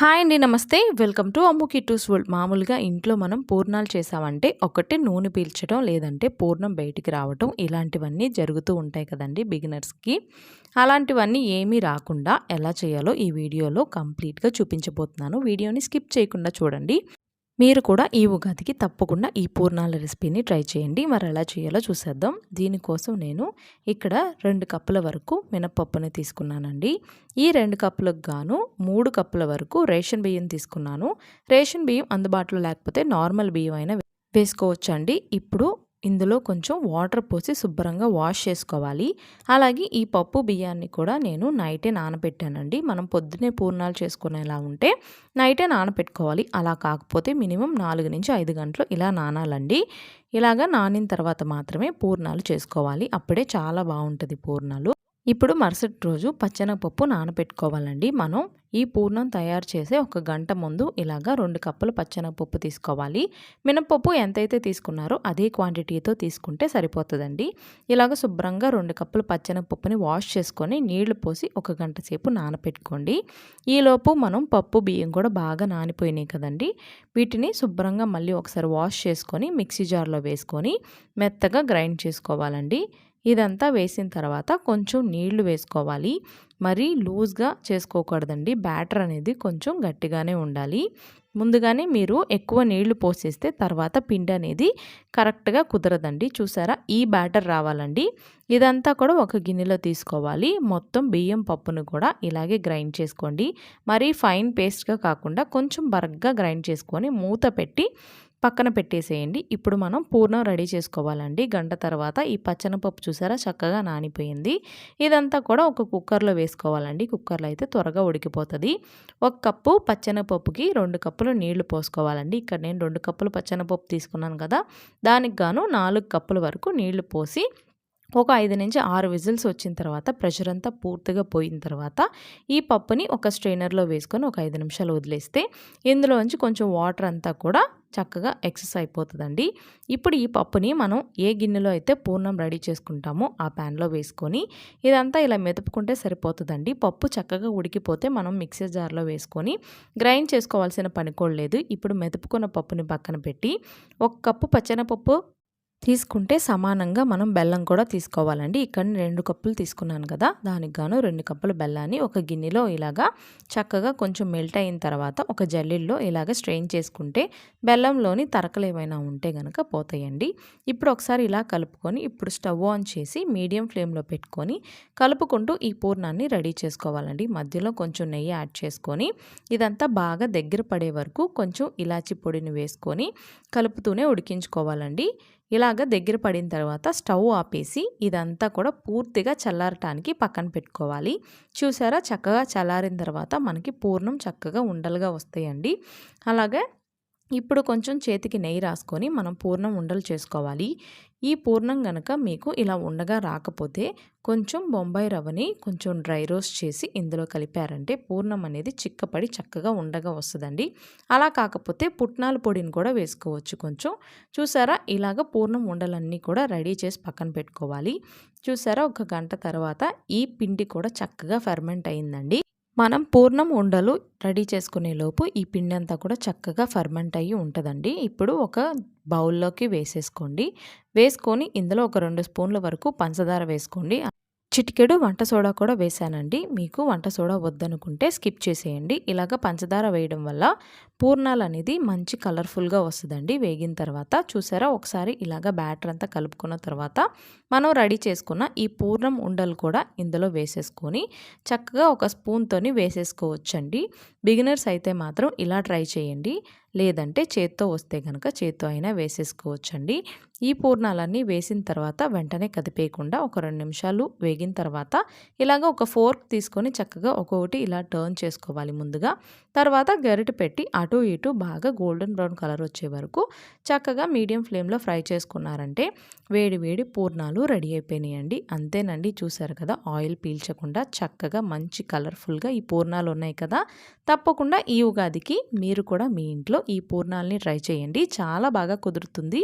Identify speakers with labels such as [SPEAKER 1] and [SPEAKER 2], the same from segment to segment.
[SPEAKER 1] Hi అండి నమస్తే. Welcome to Ammu Kittu's world. మామూలుగా ఇంట్లో మనం పూర్ణాలు చేసామంటే ఒకటి నూనె పీల్చడం లేదంటే పూర్ణం బయటికి రావటం ఇలాంటివన్నీ జరుగుతూ ఉంటాయి కదండి బిగినర్స్కి. అలాంటివన్నీ ఏమీ రాకుండా ఎలా చేయాలో ఈ వీడియోలో కంప్లీట్గా చూపించబోతున్నాను. వీడియోని స్కిప్ చేయకుండా చూడండి. మీరు కూడా ఈ ఉగాదికి తప్పకుండా ఈ పూర్ణాల రెసిపీని ట్రై చేయండి. మరి ఎలా చేయాలో చూసేద్దాం. దీనికోసం నేను ఇక్కడ రెండు కప్పుల వరకు మినపప్పుని తీసుకున్నానండి. ఈ రెండు కప్పులకు గాను మూడు కప్పుల వరకు రేషన్ బియ్యం తీసుకున్నాను. రేషన్ బియ్యం అందుబాటులో లేకపోతే నార్మల్ బియ్యం అయినా వేసుకోవచ్చండి. ఇప్పుడు ఇందులో కొంచెం వాటర్ పోసి శుభ్రంగా వాష్ చేసుకోవాలి. అలాగే ఈ పప్పు బియ్యాన్ని కూడా నేను నైటే నానబెట్టానండి. మనం పొద్దునే పూర్ణాలు చేసుకునేలా ఉంటే నైటే నానబెట్టుకోవాలి. అలా కాకపోతే మినిమం నాలుగు నుంచి ఐదు గంటలు ఇలా నానాలండి. ఇలాగా నానిన తర్వాత మాత్రమే పూర్ణాలు చేసుకోవాలి. అప్పుడే చాలా బాగుంటుంది పూర్ణాలు. ఇప్పుడు మరుసటి రోజు పచ్చెనపప్పు నానబెట్టుకోవాలండి. మనం ఈ పూర్ణం తయారు చేసే ఒక గంట ముందు ఇలాగా రెండు కప్పులు పచ్చెనపప్పు తీసుకోవాలి. మినపప్పు ఎంతైతే తీసుకున్నారో అదే క్వాంటిటీతో తీసుకుంటే సరిపోతుందండి. ఇలాగ శుభ్రంగా రెండు కప్పులు పచ్చెనపప్పుని వాష్ చేసుకొని నీళ్ళు పోసి ఒక గంట సేపు నానపెట్టుకోండి ఈలోపు మనం పప్పు బియ్యం కూడా బాగా నానిపోయినాయి కదండి. వీటిని శుభ్రంగా మళ్ళీ ఒకసారి వాష్ చేసుకొని మిక్సీ జార్లో వేసుకొని మెత్తగా గ్రైండ్ చేసుకోవాలండి. ఇదంతా వేసిన తర్వాత కొంచెం నీళ్ళు వేసుకోవాలి. మరీ లూజ్గా చేసుకోకూడదండి. బ్యాటర్ అనేది కొంచెం గట్టిగానే ఉండాలి. ముందుగానే మీరు ఎక్కువ నీళ్ళు పోసేస్తే తర్వాత పిండి అనేది కరెక్ట్గా కుదరదండి. చూసారా? ఈ బ్యాటర్ రావాలండి. ఇదంతా కూడా ఒక గిన్నెలో తీసుకోవాలి. మొత్తం బియ్యం పప్పును కూడా ఇలాగే గ్రైండ్ చేసుకోండి. మరీ ఫైన్ పేస్ట్గా కాకుండా కొంచెం బరగ్గా గ్రైండ్ చేసుకొని మూత పెట్టి పక్కన పెట్టేసేయండి. ఇప్పుడు మనం పూర్ణం రెడీ చేసుకోవాలండి. గంట తర్వాత ఈ పచ్చనపప్పు చూసారా? చక్కగా నానిపోయింది. ఇదంతా కూడా ఒక కుక్కర్లో వేసుకోవాలండి. కుక్కర్లో అయితే త్వరగా ఉడికిపోతుంది. ఒక కప్పు పచ్చనపప్పుకి రెండు కప్పులు నీళ్ళు పోసుకోవాలండి. ఇక్కడ నేను రెండు కప్పులు పచ్చనపప్పు తీసుకున్నాను కదా. దానికి గాను నాలుగు కప్పుల వరకు నీళ్ళు పోసి ఒక ఐదు నుంచి ఆరు విజిల్స్ వచ్చిన తర్వాత ప్రెషర్ అంతా పూర్తిగా పోయిన తర్వాత ఈ పప్పుని ఒక స్ట్రైనర్లో వేసుకొని ఒక ఐదు నిమిషాలు వదిలేస్తే ఇందులోంచి కొంచెం వాటర్ అంతా కూడా చక్కగా ఎక్సెస్ అయిపోతుందండి. ఇప్పుడు ఈ పప్పుని మనం ఏ గిన్నెలో అయితే పూర్ణం రెడీ చేసుకుంటామో ఆ ప్యాన్లో వేసుకొని ఇదంతా ఇలా మెదుపుకుంటే సరిపోతుందండి. పప్పు చక్కగా ఉడికిపోతే మనం మిక్సీ జార్లో వేసుకొని గ్రైండ్ చేసుకోవాల్సిన పని కూడా లేదు. ఇప్పుడు మెదుపుకున్న పప్పుని పక్కన పెట్టి ఒక కప్పు పచ్చనపప్పు తీసుకుంటే సమానంగా మనం బెల్లం కూడా తీసుకోవాలండి. ఇక్కడ రెండు కప్పులు తీసుకున్నాను కదా దానికి గాను రెండు కప్పుల బెల్లాన్ని ఒక గిన్నెలో ఇలాగా చక్కగా కొంచెం మెల్ట్ అయిన తర్వాత ఒక జల్లిల్లో ఇలాగ స్ట్రెయిన్ చేసుకుంటే బెల్లంలోని తరకలు ఏమైనా ఉంటే కనుక పోతాయండి. ఇప్పుడు ఒకసారి ఇలా కలుపుకొని ఇప్పుడు స్టవ్ ఆన్ చేసి మీడియం ఫ్లేమ్లో పెట్టుకొని కలుపుకుంటూ ఈ పూర్ణాన్ని రెడీ చేసుకోవాలండి. మధ్యలో కొంచెం నెయ్యి యాడ్ చేసుకొని ఇదంతా బాగా దగ్గర పడే వరకు కొంచెం ఇలాచి పొడిని వేసుకొని కలుపుతూనే ఉడికించుకోవాలండి. ఇలాగ దగ్గర పడిన తర్వాత స్టవ్ ఆపేసి ఇదంతా కూడా పూర్తిగా చల్లారటానికి పక్కన పెట్టుకోవాలి. చూసారా? చక్కగా చల్లారిన తర్వాత మనకి పూర్ణం చక్కగా ఉండలుగా వస్తాయండి. అలాగే ఇప్పుడు కొంచెం చేతికి నెయ్యి రాసుకొని మనం పూర్ణం ఉండలు చేసుకోవాలి. ఈ పూర్ణం గనక మీకు ఇలా ఉండగా రాకపోతే కొంచెం బొంబాయి రవ్వని కొంచెం డ్రై రోస్ట్ చేసి ఇందులో కలిపారంటే పూర్ణం అనేది చిక్కపడి చక్కగా ఉండగా వస్తుందండి. అలా కాకపోతే పుట్నాల పొడిని కూడా వేసుకోవచ్చు కొంచెం. చూసారా? ఇలాగ పూర్ణం ఉండలన్నీ కూడా రెడీ చేసి పక్కన పెట్టుకోవాలి. చూసారా? ఒక గంట తర్వాత ఈ పిండి కూడా చక్కగా ఫెర్మెంట్ అయిందండి. మనం పూర్ణం ఉండలు రెడీ చేసుకునే లోపు ఈ పిండి అంతా కూడా చక్కగా ఫర్మెంట్ అయ్యి ఉంటుందండి. ఇప్పుడు ఒక బౌల్లోకి వేసేసుకోండి. వేసుకొని ఇందులో ఒక రెండు స్పూన్ల వరకు పంచదార వేసుకోండి. చిటికెడు వంట సోడా కూడా వేసానండి మీకు వంట సోడా వద్దనుకుంటే స్కిప్ చేసేయండి. ఇలాగ పంచదార వేయడం వల్ల పూర్ణాలు అనేది మంచి కలర్ఫుల్గా వస్తుందండి. వేగిన తర్వాత చూసారా? ఒకసారి ఇలాగ బ్యాటర్ అంతా కలుపుకున్న తర్వాత మనం రెడీ చేసుకున్న ఈ పూర్ణం ఉండలు కూడా ఇందులో వేసేసుకొని చక్కగా ఒక స్పూన్తోని వేసేసుకోవచ్చండి. బిగినర్స్ అయితే మాత్రం ఇలా ట్రై చేయండి. లేదంటే చేత్తో వస్తే కనుక చేత్తో అయినా వేసేసుకోవచ్చండి. ఈ పూర్ణాలన్నీ వేసిన తర్వాత వెంటనే కదిపేయకుండా ఒక రెండు నిమిషాలు వేగిన తర్వాత ఇలాగ ఒక ఫోర్క్ తీసుకొని చక్కగా ఒక్కొక్కటి ఇలా టర్న్ చేసుకోవాలి ముందుగా. తర్వాత గరిట పెట్టి అటు ఇటు బాగా గోల్డెన్ బ్రౌన్ కలర్ వచ్చే వరకు చక్కగా మీడియం ఫ్లేమ్లో ఫ్రై చేసుకున్నారంటే వేడి వేడి పూర్ణాలు రెడీ అయిపోయినాయండి. అంతేనండి చూసారు కదా ఆయిల్ పీల్చకుండా చక్కగా మంచి కలర్ఫుల్గా ఈ పూర్ణాలు ఉన్నాయి కదా. తప్పకుండా ఈ ఉగాదికి మీరు కూడా మీ ఇంట్లో ఈ పూర్ణాలని ట్రై చేయండి. చాలా బాగా కుదురుతుంది.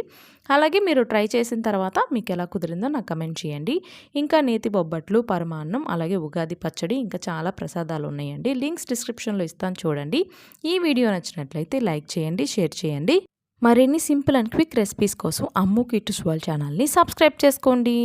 [SPEAKER 1] అలాగే మీరు ట్రై చేసిన తర్వాత మీకు ఎలా కుదిరిందో నాకు కమెంట్ చేయండి. ఇంకా నేతి బొబ్బట్లు పరమాన్నం అలాగే ఉగాది పచ్చడి ఇంకా చాలా ప్రసాదాలు ఉన్నాయండి. లింక్స్ డిస్క్రిప్షన్లో ఇస్తాను చూడండి. ఈ వీడియో నచ్చినట్లయితే లైక్ చేయండి షేర్ చేయండి. మరిన్ని సింపుల్ అండ్ క్విక్ రెసిపీస్ కోసం అమ్ము కిట్స్ వాళ్ళ ఛానల్ని సబ్స్క్రైబ్ చేసుకోండి.